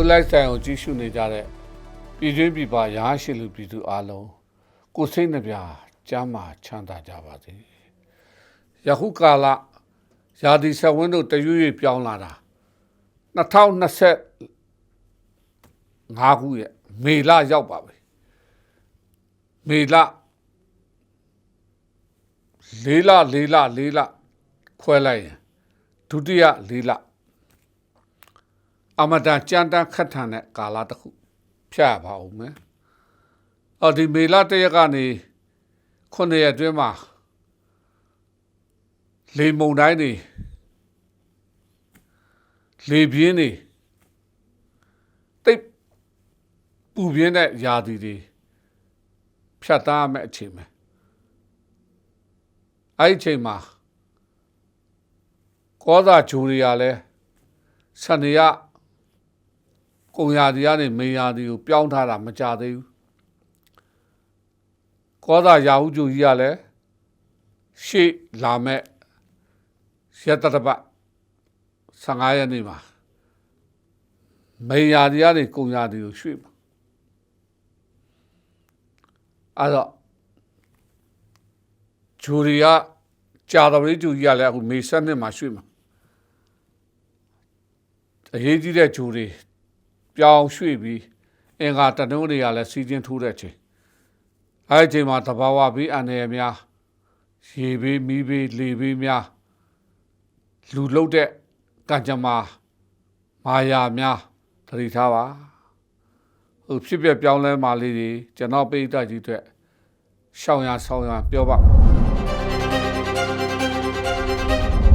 လူလိုက်ဆိုင်ကိုကြည့်ရှုနေကြတဲ့ပြည်တွင်းပြည်ပရဟန်းရှိလူပြည်သူအလုံးကိုယ်စိတ်နှပြကျမ်းမာချမ်းသာကြပါစေယခုကာလရာသီဆက်ဝန်းတို့တရွေ့ပြောင်းလာတာ2020 5ခုရဲ့မေလရောက်ပါပြီမေလလေးလလေးလလေးလခွဲလိုက်ရင်ဒုတိယလေးလ အမတန်ကြမ်းတမ်းခက်ထန်တဲ့ကာလတစ်ခုဖြတ်ရပါဦးမယ်အော်ဒီမေလတရက်ကနေခုနှစ်ရက်အတွင်းမှာလေမုန်တိုင်းတွေလေပြင်းတွေတိတ်ပူပြင်းတဲ့ຢာတီတွေဖြတ်သားရမယ့်အချိန်ပဲအဲ့ဒီအချိန်မှာကောသာဂျူရီယာလဲစနေရ ကုံရာဒီကနေမေယာဒီကိုပြောင်းထားတာမကြသေးဘူးကောသာရာဟုဂျူကြီးကလည်းရှေ့လာမဲ့ရက်တတပတ်15ရက်နေ့မှာမေယာဒီကနေကုံရာဒီကိုရွှေ့မှာအဲ့တော့ဂျူရီကကြာတော်လေးဂျူကြီးကလည်းအခုမေဆက်နှစ်မှာရွှေ့မှာအရေးကြီးတဲ့ဂျူရီ ပြောင်းရွှေ့ပြီးအင်္ဂါတနုံးတွေကလည်းစီချင်းထိုးတဲ့ချိန်အဲဒီချိန်မှာတဘာဝဘေးအန္တရာယ်များရေဘေးမီးဘေးလေဘေးများလူလုတ်တဲ့ကံကြမ္မာမာယာများသတိထားပါဟိုဖြစ်ပြပြောင်းလဲမာလေးတွေကျွန်တော်ပိဋကကြီးအတွက်ရှောင်းရဆောင်းရပြောပါ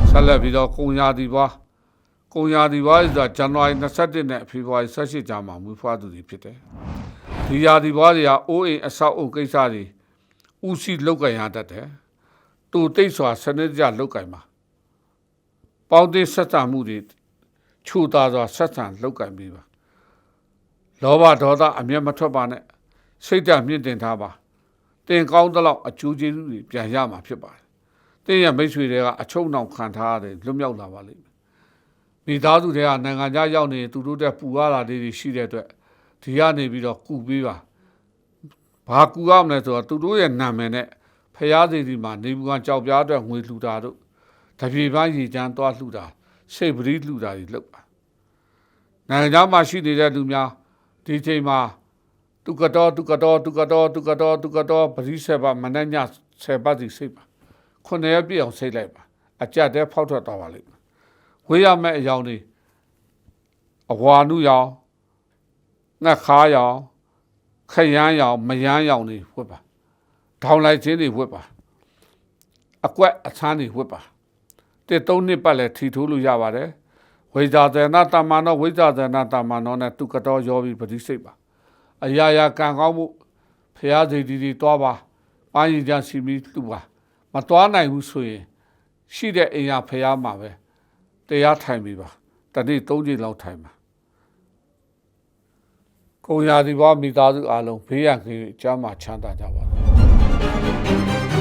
ဆက်လက်ပြီးတော့ကုံရာဒီပွား ကုံရာဒီပွားဆိုတာဇန်နဝါရီ21နဲ့ဖေဖော်ဝါရီ18ကြာမှာမွေးဖွားသူတွေဖြစ်တယ်ဒီရာဒီပွားတွေကအိုးအိမ်အဆောက်အုပ်ကိစ္စတွေဥစီလောက်ကင်ရတတ်တယ်တူတိတ်စွာစနစ်တကျလောက်ကင်ပါပေါင်းတဲ့ဆက်ဆံမှုတွေခြူတာစွာဆက်ဆံလောက်ကင်ပြီးပါလောဘဒေါသအမျက်မထွက်ပါနဲ့စိတ်ဓာတ်မြင့်တင်ထားပါတင်ကောင်းသလောက်အကျိုးကျေးဇူးတွေပြန်ရမှာဖြစ်ပါတယ်တင်းရမိတ်ဆွေတွေကအချုံနှောင်ခံထားရတယ်လွတ်မြောက်လာပါလိမ့်မယ် မိသားစုတွေကနိုင်ငံခြားရောက်နေသူတို့တက်ပူရတာလေးတွေရှိတဲ့အတွက်ဒီကနေပြီးတော့ကူပေးပါဘာကူရမလဲဆိုတော့သူတို့ရဲ့နာမည်နဲ့ဖျားစီဒီမှာနေဘူးကကြောက်ပြားအတွက်ငွေလှူတာတို့တပြေပန်းရေချမ်းသွားလှူတာစိတ်ပရိလှူတာတွေလုပ်ပါနိုင်ငံခြားမှာရှိနေတဲ့လူများဒီချိန်မှာတုကတော်တုကတော်တုကတော်တုကတော်တုကတော်ပရိစေပါမနဲ့ညဆေပါစီစိတ်ပါခုနှစ်ရက်ပြည့်အောင်စိတ်လိုက်ပါအကြက်တဲဖောက်ထွက်သွားပါလိမ့်မယ် ဝေးရမယ့်အယောင်တွေအဝါနုရောင်ငှက်ခါရောင်ခရမ်းရောင်မယမ်းရောင်တွေဝတ်ပါထောင်လိုက်ခြင်းတွေဝတ်ပါအကွက်အချမ်းတွေဝတ်ပါတစ်သုံးနှစ်ပတ်လည်းထီထိုးလို့ရပါတယ်ဝိဇာသေနတမနောဝိဇာသေနတမနောနဲ့တုကတော်ရောပြီးပฏิစိတ်ပါအရာရာကံကောင်းမှုဖရာစီတီတီတွားပါပန်းရင်ချစီမီလှူပါမတွားနိုင်ဘူးဆိုရင်ရှိတဲ့အိမ်ရဖရာမှာပဲ တရားထိုင်ပြီပါတနေ့၃ချိန်လောက်ထိုင်ပါကိုရာဒီဘွားမိသားစုအားလုံးဘေးရန်ကင်းကျမ်းမာချမ်းသာကြပါစေ